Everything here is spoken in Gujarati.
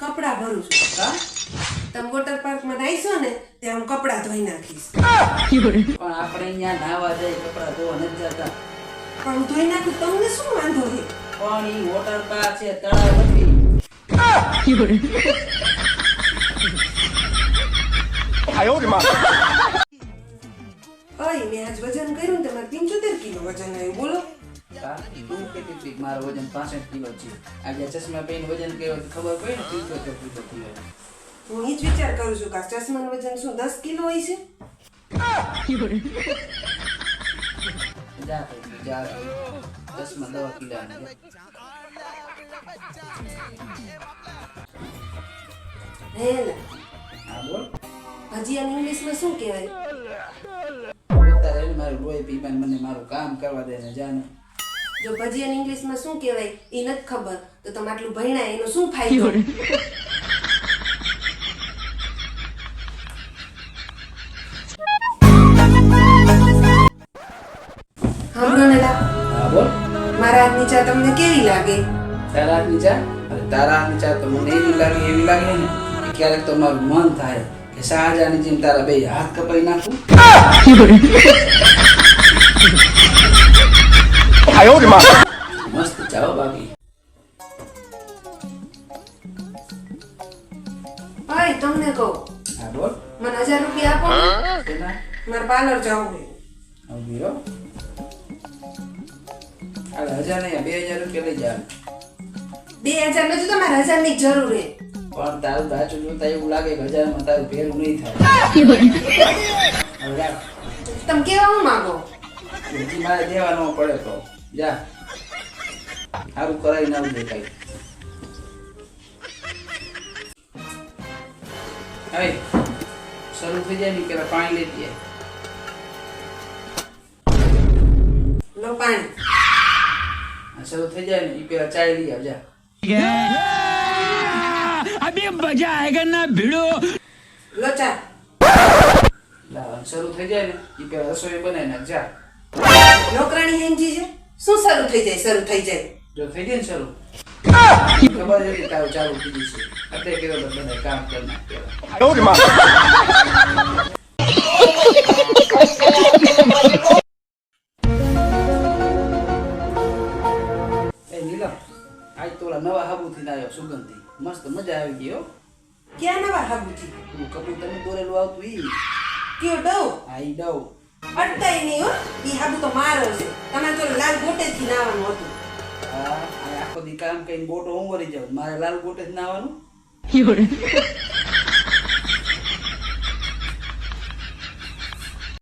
કપડાં ભરું છું. તમે વોટર પાર્કમાં નાહીશો ને ત્યાં હું કપડાં ધોઈ નાખીશ. પણ આપણે અહીંયા નાવા જાય કપડાં ધોવા નથી જતા. પણ હું ધોઈ નાખું તમને શું વાંધો છે? પણ ઈ વોટર પાર્ક છે તળાવ નથી. મેં આજ વજન કર્યું તમારે પંચોતેર કિલો વજન આવ્યું બોલો. કા તું કહેતી હતી મારું વજન 65 કિલો છે. આજે ચશ્મા પહેરીને વજન કેવો ખબર પડી ને? પંચોતેર કિલો કિલો. હું એ જ વિચાર કરું છું કે આ ચશ્માનું વજન શું 10 કિલો હોય છે? જા જા ચશ્મા દવા કિલ્લા હેલા. હા બોલ. ભજીયાને ઇંગ્લિશમાં શું કહેવાય? તારે મારું લોહી પીવાને મને મારું કામ કરવા દે ને જાને જો ભજીયાને ઇંગ્લિશમાં શું કહેવાય એ નથી ખબર. તો તમે આટલું ભણ્યા એનો શું ફાયદો? મારા હાથની ચા તમને કેવી લાગે? તારા હાથની ચા? અરે તારા હાથની ચા તો મને એવી લાગે એવી લાગે ને કે ક્યારેક તો મારું મન થાય કે શાહજાની જેમ તારા બે હાથ કપાઈ નાખું. મસ્ત ચાવો બાકી ભાઈ તમને કહું. હા બોલ. મને હજાર રૂપિયા આપો ને. શેના? મારે પાર્લર જવું છે. આવું બીરો હાલ હજાર નહીં બે હજાર રૂપિયા લઈ જા. બે હજાર નથી તમારે હજારની જરૂર છે. પણ તારું દાચું જોતા એવું લાગે કે હજારમાં તારું ભેરું નહીં થાય. હવે રાખ. તમે કેવા હું માંગો? હજી મારે દેવાનો ન પડે તો. જા. સારું કરાવી ના દેખાય. હવે શરૂ થઈ જાય ને પેલા પાણી લઈ જાય લો પાણી. શરૂ થઈ જાય ને એ પેલા ચાય લઈ આવજા. મજા આયેગા ના ભીડો? લો ચા. શરૂ થઈ જાય ને એ પેલા રસોઈ બનાવી નાખજા નોકરાણી હેન જીજે શું શરૂ થઈ જાય શરૂ થઈ જાય જો થઈ જાય ને શરૂ ખબર છે કે તારું ચાલુ થઈ જશે અત્યારે કેવો તો બધા કામ કરી નાખ પેલા એ નીલમ આજ તો ઓલા નવા હાબુથી આવ્યો સુગંધી મસ્ત મજા આવી ગઈ હો ક્યાં નવા હાબુથી તું કબૂતરનું દોરેલું આવતું ઈ કયો ડવ આ ઈ ડવ અટકાય નહીં હો. ઈ હાબુ તો મારો છે. તમારે તો લાલ ગોટેથી નાવાનું હતું. હા આખો દી કામ કઈ બોટો હું વળી જાઉં? મારે લાલ ગોટે જ નાવાનું?